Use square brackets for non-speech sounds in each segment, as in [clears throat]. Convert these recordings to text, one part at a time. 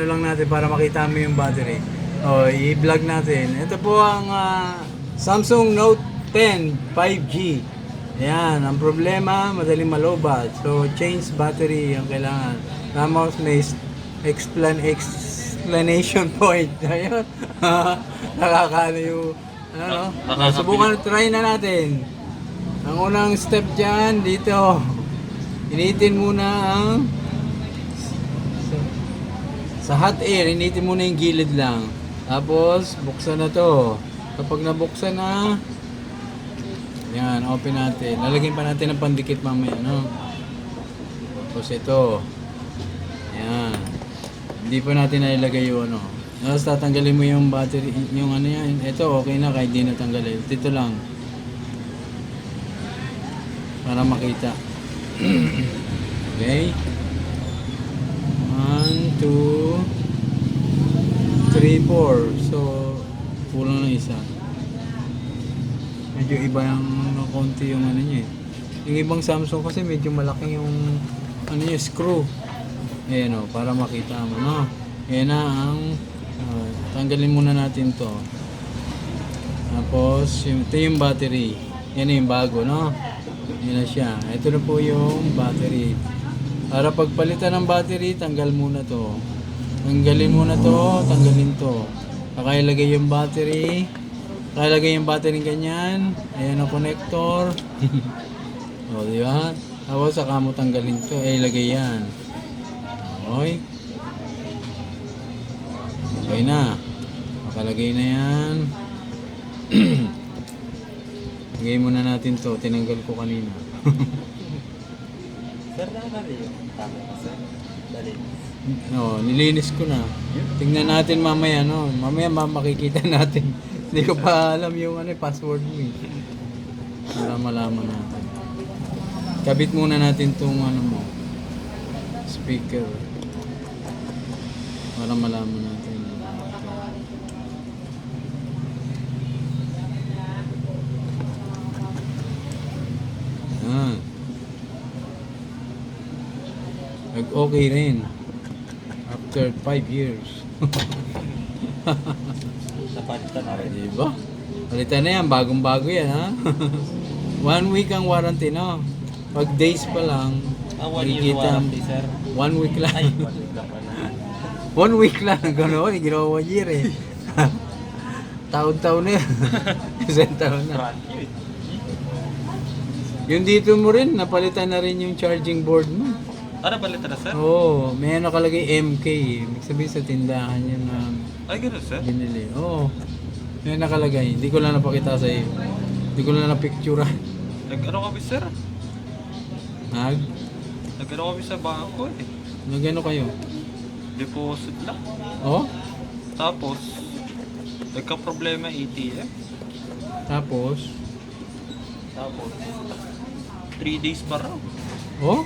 Ano lang natin para makita mo yung battery. O, i-vlog natin. Ito po ang ah, Samsung Note 10 5G. Ayan, ang problema, madaling malobat. So, change battery ang kailangan. Tapos may s- explan explanation [laughs] point. Ayun. [laughs] Nakakaano yung... Ano, no? Subukan, try na natin. Ang unang step dyan, dito. Initin muna ang sa hot air, initin muna yung gilid lang. Tapos, buksan na to. Kapag nabuksan na, yan, open natin. Lalagyan pa natin ng pandikit mamaya, no? Tapos ito. Yan. Hindi pa natin nailagay yung ano. Tapos tatanggalin mo yung battery, yung ano yan. Ito, okay na kahit di natanggalin. Dito lang. Para makita. [clears throat] okay. One, two, three, four. So, kulang na isa. Medyo iba yung ng konti yung ano niya eh. Yung ibang Samsung kasi medyo malaki yung ano niya, screw. Ayan o, para makita mo, no? Ayan na ang, ah, tanggalin muna natin to. Tapos, yung, ito yung battery. Yan yung bago, no? Yan na siya. Ito na po yung battery. Para pagpalitan ng battery, tanggal muna to. Tanggalin muna to, tanggalin to. Kakailagay yung battery. Kakailagay yung battery ganyan. Ayan ang connector. [laughs] o, di ba? Tapos saka mo tanggalin to. Eh, ilagay yan. Okay. Okay na. Makalagay na yan. [clears throat] Lagay muna natin to. Tinanggal ko kanina. [laughs] Sir, nakakali yun. Tama ka, sir. Dali. No, nilinis ko na. Tingnan natin mamaya, no. Mamaya ma- makikita [laughs] natin. Hindi ko pa alam yung ano, password mo eh. Para malaman natin. Kabit muna natin tong ano mo. Speaker. Para malaman natin. Ah. Nag-okay rin. After 5 years. Napalitan na rin. Di ba? Palitan na yan, bagong-bago yan ha. [laughs] one week ang warranty no. Pag days pa lang, Ah, one year warranty, sir. One week lang. Ay, one week lang pala. [laughs] one week lang. Gano'n, ginawa one year eh. [laughs] Taon-taon na yan. Isang taon na. Eh. Yung dito mo rin, napalitan na rin yung charging board mo. Ah, napalitan na, sir? Oo, may nakalagay MK eh. Ibig sabihin sa tindahan yun na Ay, gano'n, sir? binili. Oo. May nakalagay. Hindi ko lang napakita sa iyo. Hindi ko lang napicture. Nag-ano kami, sir? Nag? Nag-ano kami sa bangko, eh. Nagano kayo? Deposit lang. Oh? Tapos, nagka-problema ATM. Tapos? Tapos, 3 days pa raw. Oh?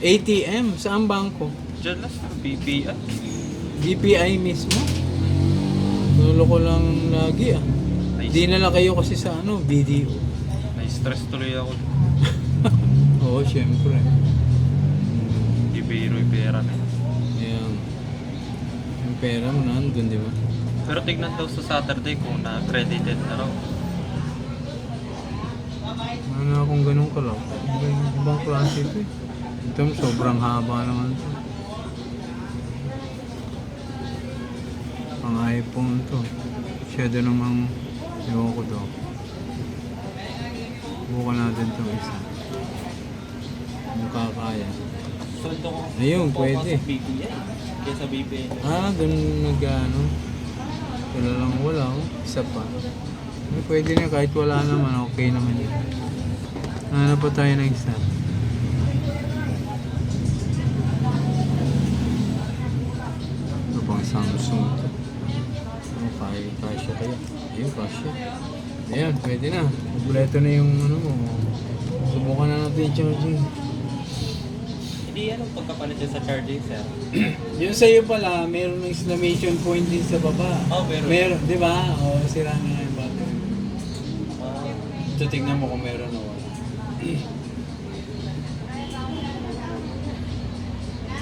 ATM? Saan bangko? Diyan lang, sir. BPI. BPI mismo? Tulo ko lang lagi ah. Di na lang kayo kasi sa ano, video. Na-stress tuloy ako. [laughs] Oo, syempre. Di biro yung pera na. yun. Ayan. Yung pera mo nandun, di ba? Pero tignan daw sa Saturday kung na-credited na raw. Ano akong ganun ka lang? Ibang klase ito eh. Ito sobrang haba naman ito. Ang iPhone to. Shadow namang ewan ko daw. Bukan natin to isa. Mukha kaya. Ayun, pwede. Sa BPI. Kaya sa BPI. Ah, dun nag ano. Wala lang wala. oh. Isa pa. Eh, Pwede na kahit wala naman. Okay naman yun. Ano pa tayo ng isa? Ano pang Samsung to? Ano, kasya kaya? Ayun, kasya. Ayan, pwede na. Kompleto na yung ano mo. Subukan na natin yung charging. Hindi yan ang pagkapalit sa charging, sir. [clears throat] Yung sa'yo pala, meron ng exclamation point din sa baba. Oh, meron. Meron, di ba? O, sira na yung battery. Ah, Ito, tignan mo kung meron o wala. [clears throat]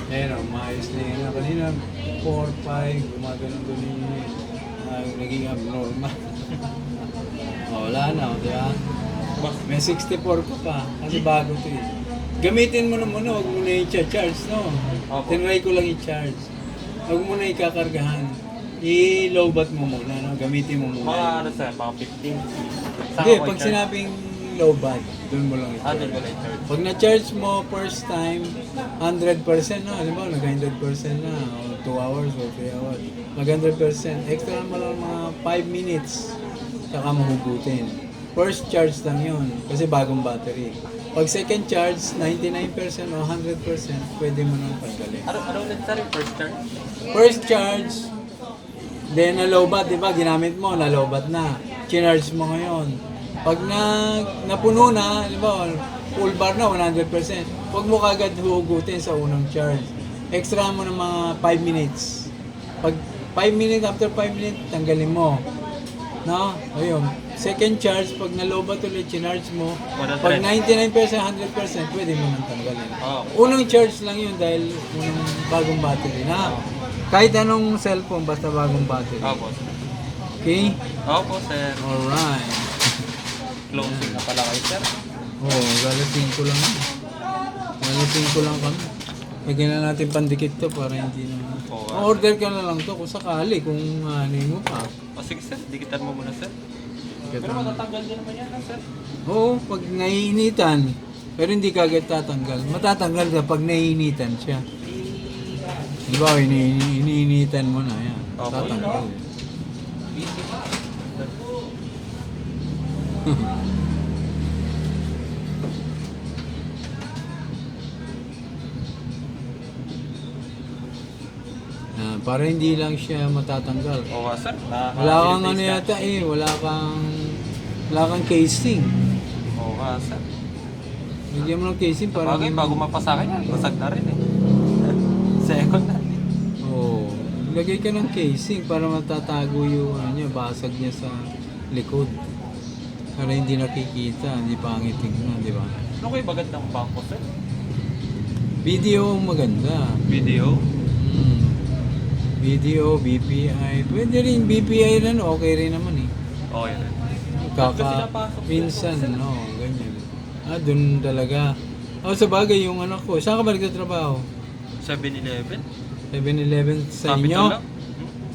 Ayan o, maayos na yun. Kanina, 4, 5, gumaganon doon yung uh, naging abnormal. [laughs] o, wala na, o, di ba? May 64 ka pa, kasi bago to eh. Gamitin mo na muna, huwag mo na i-charge, no? Opo. Tinry ko lang i-charge. Huwag mo na ikakargahan. I-lowbat mo muna, no? Gamitin mo Mga muna. ano sir, mga 15. Saan Hindi, pag i-charge? Sinabing lowbat, doon mo lang Ah, doon i-charge. i-charge. Pag na-charge mo first time, 100% na. Alam mo, nag-100% na. O 2 hours o 3 hours. Mag-100%. Extra mo lang mga 5 minutes. Saka mahugutin. First charge lang yun. Kasi bagong battery. Pag second charge, 99% o 100%, pwede mo nang tanggalin. Ano, ano ulit sir yung first charge? First charge, then na-lowbat, di ba? Ginamit mo, na-lowbat na. Chinarge mo ngayon. Pag na, napuno na, di ba, full bar na, 100%. Huwag mo kagad hugutin sa unang charge. Extra mo ng mga 5 minutes. Pag 5 minutes, after 5 minutes, tanggalin mo. No? Ayun. Second charge, pag na-lowbat ulit, chinarge mo. 100. Pag 99%, 100%, pwede mo nang tanggalin. Oo. Unang charge lang yun dahil unang bagong battery na. Kahit anong cellphone, basta bagong battery. Opo. Okay? Opo sir. Alright. Closing na pala kayo sir. Oo, oh, galating ko lang. Galating ko lang kami. Lagyan na natin pandikit to para hindi na... Oo. Order ka na lang to kung sakali, kung ano mo pa. O sige sir, dikitan mo muna sir. Pero Ito. matatanggal din naman yan ah, sir. Oo, pag naiinitan, pero hindi ka agad tatanggal. Matatanggal ka pag naiinitan siya. Di ba, ini iniinitan mo na yan. Opo. Tatanggal. Ah, para hindi lang siya matatanggal. Oo sir. Na, Wala kang ano yata eh, wala kang wala kang casing. Oo sir. Bigyan mo ng casing para Bagay, bago mapasa yan, basag na rin eh. [laughs] Second na. Oo. Lagay ka ng casing para matatago yung ano niya, basag niya sa likod. Para hindi nakikita, hindi pangit tingnan, di ba? Ano kayo bagad ng bangko sir? Video ang maganda. Video? Hmm. Video, BPI. Pwede rin BPI rin, okay rin naman eh. Oo yun. Kaka, minsan, no, ganyan. Ah, dun talaga. Oh, sa bagay, yung anak ko, saan ka ba nagtatrabaho? 7-Eleven? 7-Eleven sa Capitol inyo? lang?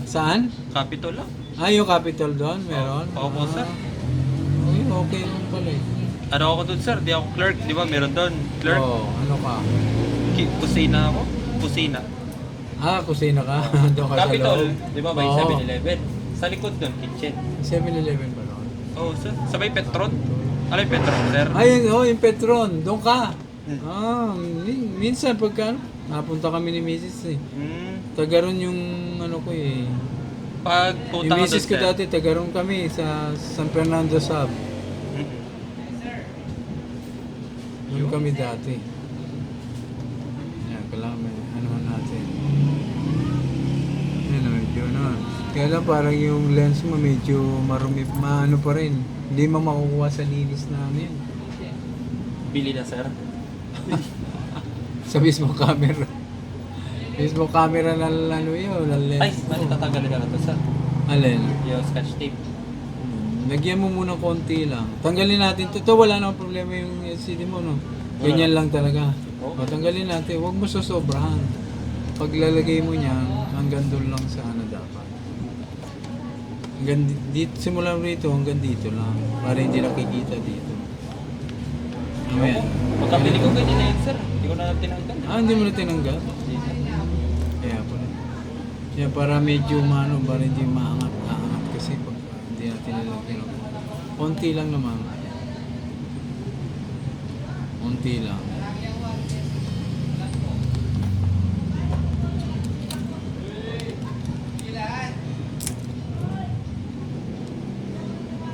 Saan? Capitol lang? Ah, yung Capitol doon, meron? Oo, sir. Ah, okay, okay naman pala eh. Ano ako doon sir? Di ako clerk, di ba? Meron doon. Clerk? Oo, ano ka? Ki- kusina ako? Kusina. Ah, kusina ka? [laughs] doon ka Capitol, sa loob? di ba? May Oo. 7-Eleven. Sa likod doon, kitchen. 7-Eleven ba doon? Oo sir. Sabay Petron. Ano yung Petron sir? Ayun, oh, yung Petron, doon ka. Hmm. Ah, min- minsan pagka, napunta kami ni Mrs. eh. Hmm. Tagaron yung ano ko eh. Pag Yung punta ka doon Mrs. ko sir. dati, tagaron kami sa San Fernando Sub. Doon kami dati. Yan, kailangan may ano natin. Yan, medyo ano. Kaya lang parang yung lens mo medyo marumi, maano pa rin. Hindi mo makukuha sa linis namin. Bili na sir. [laughs] Sa mismo camera. mismo camera na ano yun, na lens Ay, mali tatanggalin na to sir. Alin? Yung scotch tape. Lagyan mo muna konti lang. Tanggalin natin. to. Ito wala namang problema yung LCD mo, no? Ganyan lang talaga. O, tanggalin natin. Huwag mo sosobrahan. Paglalagay mo niya, hanggang doon lang sa ano dapat. Hanggang di- dito, simula rito hanggang dito lang. Para hindi nakikita dito. Amen. Pagkabili ko ganyan na yun sir. Hindi ko na tinanggal. Ah, hindi mo na tinanggal? Kaya pala. Kaya para medyo maano, para hindi maangat, aangat kasi pag ah, nilagyan ako. Konti lang naman. Konti lang.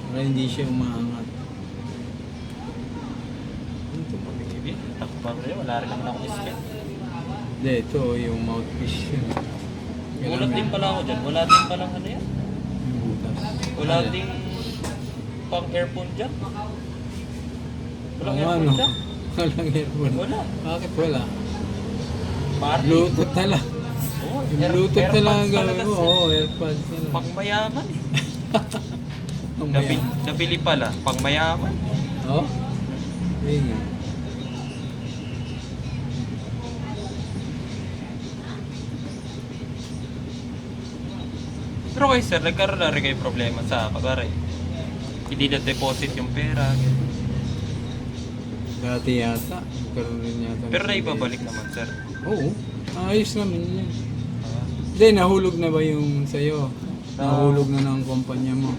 Para hindi siya umaangat. Ano ito pa Baby, ako pa rin. Wala rin naman ako isket. Hindi, ito yung mouthpiece yun. Ulat din pala ako dyan. Wala din palang ano yan. Yung butas. Wala Ano? ding pang earphone dyan. Walang Oo, earphone ano? dyan. Walang earphone. Wala. Bakit wala? Party. Bluetooth na lang. Oo, Yung air- Bluetooth na lang ang AirPods gawin talaga, mo. sir. Oo, AirPods na lang. Pang mayaman eh. [laughs] Ang Nabili, nabili pala, pang mayaman. Oh? Ayun nga. Pero kayo sir, nagkaroon na rin kayo problema sa pagkaray. Hindi na deposit yung pera. ganyan. Dati yata. Karoon rin yata. ng Pero naibabalik naman sir. Oo. Ayos naman yun. Ah, Hindi, nahulog na ba yung sa'yo? Nahulog na ng kumpanya mo.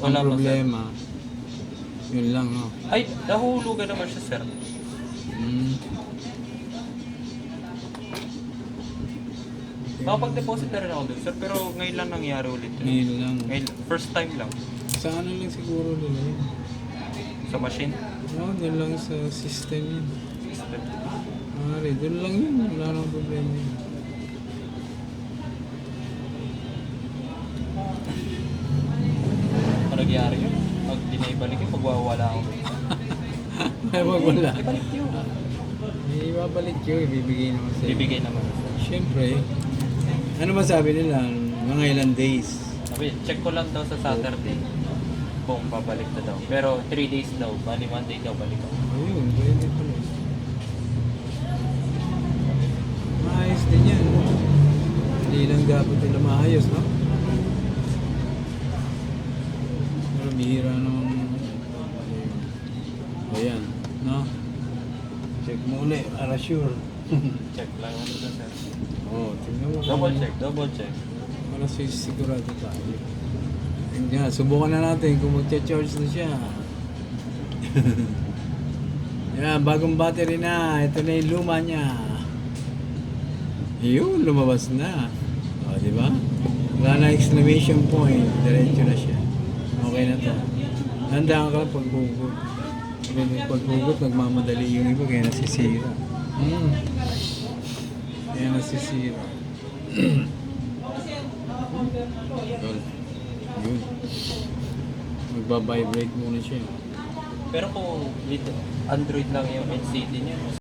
Wala Ang pa, problema, yun lang, no? Ay, nahulugan naman siya sir. Mm. Makapag-deposit na rin ako dun sir, pero ngayon lang nangyari ulit yun. Ngayon lang. Ngayon, first time lang. Sa ano lang siguro nila yun? Sa machine. Oo, doon lang sa system yun. Mari, doon lang yun. Wala nang problema yun. Ano nangyari yun? Pag di na ibalik yun, magwawala ako. [laughs] Ay, wag wala. Ibalik yun. May ibabalik yun, ibibigay naman sa'yo. Bibigay naman. Siyempre. Ano ba sabi nila? Mga ilang days. Sabi, check ko lang daw sa Saturday kung babalik na daw. Pero 3 days daw, bali Monday daw balik ako. Ayun, pwede pala. Maayos din yan. Hindi lang dapat nila maayos, no? Pero bihira naman. Ayan, no? Check mo ulit, para sure. Check lang ako sa sir. Oo, oh, tingnan mo. Double check, double check. Para sig- sigurado tayo. Yun nga, subukan na natin kung magcha-charge na siya. [laughs] Yan, bagong battery na. Ito na yung luma niya. Yun, lumabas na. O, di ba? Wala na exclamation point. Diretso na siya. Okay na to. Handa ka paghugot. Pag paghugot, nagmamadali yung iba kaya nasisira. Hmm. Kaya nasisira. Tol. Yun. Magbabibrate muna siya. Pero kung dito, Android lang yung NCT niya,